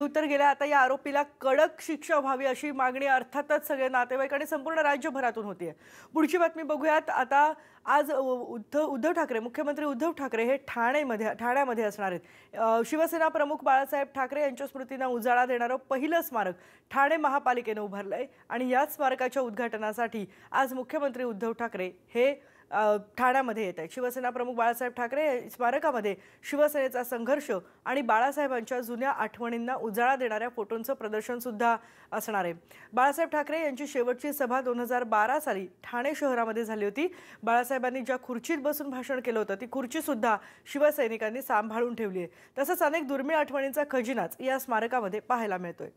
उत्तर गेल्या आता या आरोपीला कडक शिक्षा व्हावी अशी मागणी अर्थातच सगळे नातेवाईक आणि संपूर्ण राज्यभरातून होती आहे पुढची बातमी बघूयात. आता आज उद्धव उद्धव ठाकरे मुख्यमंत्री उद्धव ठाकरे हे ठाणेमध्ये ठाण्यामध्ये असणार आहेत. शिवसेना प्रमुख बाळासाहेब ठाकरे यांच्या स्मृतींना उजाळा देणारं पहिलं स्मारक ठाणे महापालिकेनं उभारलं आहे आणि याच स्मारकाच्या उद्घाटनासाठी आज मुख्यमंत्री उद्धव ठाकरे हे ठाण्यामध्ये येत आहेत. शिवसेना प्रमुख बाळासाहेब ठाकरे स्मारकामध्ये शिवसेनेचा संघर्ष आणि बाळासाहेबांच्या जुन्या आठवणींना उजाळा देणाऱ्या फोटोंचं प्रदर्शन सुद्धा असणार आहे. बाळासाहेब ठाकरे यांची शेवटची सभा दोन हजार बारा साली ठाणे शहरामध्ये झाली होती. बाळासाहेबांनी ज्या खुर्चीत बसून भाषण केलं होतं ती खुर्ची सुद्धा शिवसैनिकांनी सांभाळून ठेवली आहे. तसंच अनेक दुर्मिळ आठवणींचा खजिनाच या स्मारकामध्ये पाहायला मिळतोय.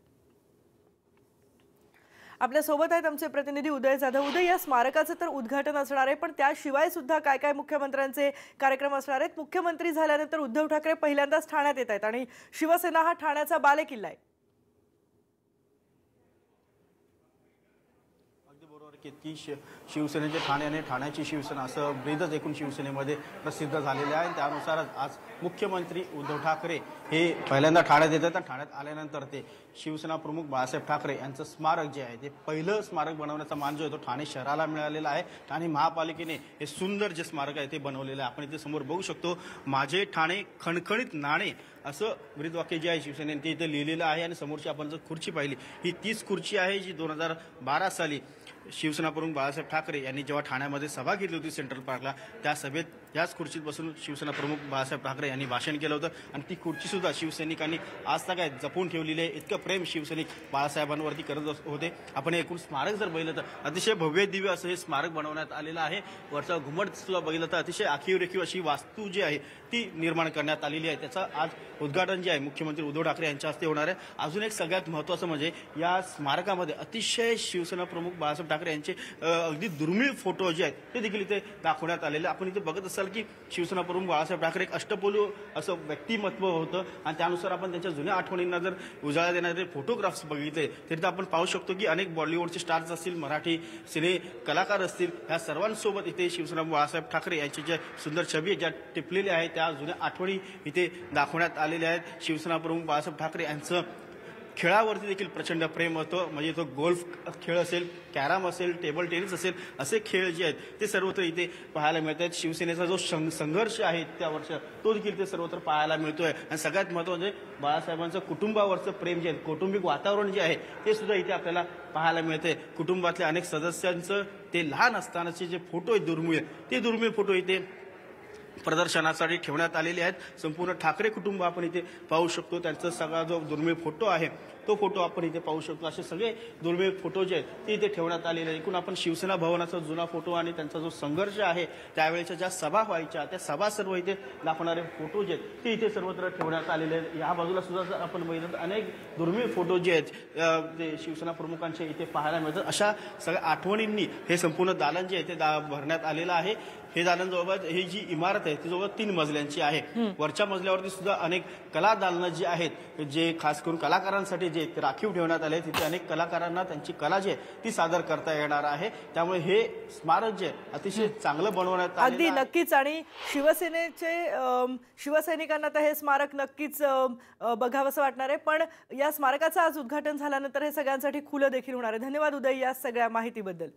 आपल्यासोबत आहेत आमचे प्रतिनिधी उदय जाधव. उदय या स्मारकाचं तर उद्घाटन असणार आहे पण त्याशिवाय सुद्धा काय काय मुख्यमंत्र्यांचे कार्यक्रम असणार आहेत? मुख्यमंत्री झाल्यानंतर उद्धव ठाकरे पहिल्यांदाच ठाण्यात येत आहेत आणि शिवसेना हा ठाण्याचा बालेकिल्ला आहे. अगदी बरोबर शि शिवसेनेचे ठाणे आणि ठाण्याची शिवसेना असं ब्रीदच एकूण शिवसेनेमध्ये प्रसिद्ध झालेले आहे. त्यानुसारच आज मुख्यमंत्री उद्धव ठाकरे हे पहिल्यांदा ठाण्यात येतात आणि ठाण्यात आल्यानंतर ते शिवसेना प्रमुख बाळासाहेब ठाकरे यांचं स्मारक जे आहे ते पहिलं स्मारक बनवण्याचा मान जो आहे तो ठाणे शहराला मिळालेला आहे. ठाणे महापालिकेने हे सुंदर जे स्मारक आहे ते बनवलेलं आहे. आपण इथे समोर बघू शकतो माझे ठाणे खणखणीत नाणे असं ब्रीदवाक्य जे आहे शिवसेनेने ते इथे लिहिलेलं आहे. आणि समोरची आपण जर खुर्ची पाहिली ही तीच खुर्ची आहे जी दोन हजार बारा साली शिवसेनाप्रमुख बाळासाहेब ठाकरे यांनी जेव्हा ठाण्यामध्ये सभा घेतली होती सेंट्रल पार्कला त्या सभेत याच खुर्चीत बसून शिवसेना प्रमुख बाळासाहेब ठाकरे यांनी भाषण केलं होतं. आणि ती खुर्चीसुद्धा शिवसैनिकांनी आज काय जपून ठेवलेली आहे. इतकं प्रेम शिवसैनिक बाळासाहेबांवरती करत होते. आपण एकूण स्मारक जर बघितलं तर अतिशय भव्य दिव्य असं हे स्मारक बनवण्यात आलेलं आहे. वरचा घुमट सुद्धा बघितलं तर अतिशय आखीव रेखीव अशी वास्तू जी आहे ती निर्माण करण्यात आलेली आहे. त्याचं आज उद्घाटन जे आहे मुख्यमंत्री उद्धव ठाकरे यांच्या हस्ते होणार आहे. अजून एक सगळ्यात महत्त्वाचं म्हणजे या स्मारकामध्ये अतिशय शिवसेना प्रमुख बाळासाहेब ठाकरे यांचे अगदी दुर्मिळ फोटो जे आहेत ते देखील इथे दाखवण्यात आलेले. आपण इथे बघत असाल की शिवसेना प्रमुख बाळासाहेब ठाकरे एक अष्टपोलू असं व्यक्तिमत्व होतं. आणि त्यानुसार आपण त्यांच्या जुन्या आठवणींना जर उजाळा देणारे फोटोग्राफ्स बघितले तरी तर आपण पाहू शकतो की अनेक बॉलिवूडचे स्टार्स असतील मराठी सिने कलाकार असतील. ह्या सर्वांसोबत इथे शिवसेना बाळासाहेब ठाकरे यांची ज्या सुंदर छबी ज्या टिपलेल्या आहेत त्या जुन्या आठवणी इथे दाखवण्यात आलेल्या आहेत. शिवसेना प्रमुख बाळासाहेब ठाकरे यांचं खेळावरती देखील प्रचंड प्रेम होतं. म्हणजे तो गोल्फ खेळ असेल कॅरम असेल टेबल टेनिस असेल असे खेळ जे आहेत ते सर्वत्र इथे पाहायला मिळत आहेत शिवसेनेचा जो सं- संघर्ष आहे त्या वर्ष तो देखील ते सर्वत्र पाहायला मिळतोय. आणि सगळ्यात महत्त्वाचं म्हणजे बाळासाहेबांचं कुटुंबावरचं प्रेम जे आहे कौटुंबिक वातावरण जे आहे ते सुद्धा इथे आपल्याला पाहायला मिळते कुटुंबातल्या अनेक सदस्यांचं ते लहान असतानाचे जे फोटो आहेत दुर्मिळ ते दुर्मिळ फोटो इथे प्रदर्शनासाठी ठेवण्यात आलेले आहेत. संपूर्ण ठाकरे कुटुंब आपण इथे पाहू शकतो. त्यांचा सगळा जो दुर्मिळ फोटो आहे तो फोटो आपण इथे पाहू शकतो. असे सगळे दुर्मिळ फोटो जे आहेत ते इथे ठेवण्यात आलेले आहेत. एकूण आपण शिवसेना भवनाचा जुना फोटो आणि त्यांचा जो संघर्ष आहे त्यावेळेच्या ज्या सभा व्हायच्या त्या सभा सर्व इथे दाखवणारे फोटो जे आहेत ते इथे सर्वत्र ठेवण्यात आलेले आहेत. या बाजूला सुद्धा जर आपण बघितलं अनेक दुर्मिळ फोटो जे आहेत ते शिवसेना प्रमुखांचे इथे पाहायला मिळतात. अशा सगळ्या आठवणींनी हे संपूर्ण दालन जे आहे ते दा- भरण्यात आलेलं आहे. हे दालन जवळपास ही जी इमारत आहे ती जवळ तीन मजल्यांची आहे. वरच्या मजल्यावरती सुद्धा अनेक कला दालनं जी आहेत जे खास करून कलाकारांसाठी जे राखीव ठेवण्यात आले तिथे अनेक कलाकारांना त्यांची कला जी आहे ती सादर करता येणार आहे. त्यामुळे हे स्मारक जे आहे अतिशय चांगलं बनवण्यात अगदी आहे. नक्कीच. आणि शिवसेनेचे शिवसैनिकांना तर हे स्मारक नक्कीच बघावंसं वाटणार आहे. पण या स्मारकाचं आज उद्घाटन झाल्यानंतर हे सगळ्यांसाठी खुलं देखील होणार आहे. धन्यवाद उदय या सगळ्या माहितीबद्दल.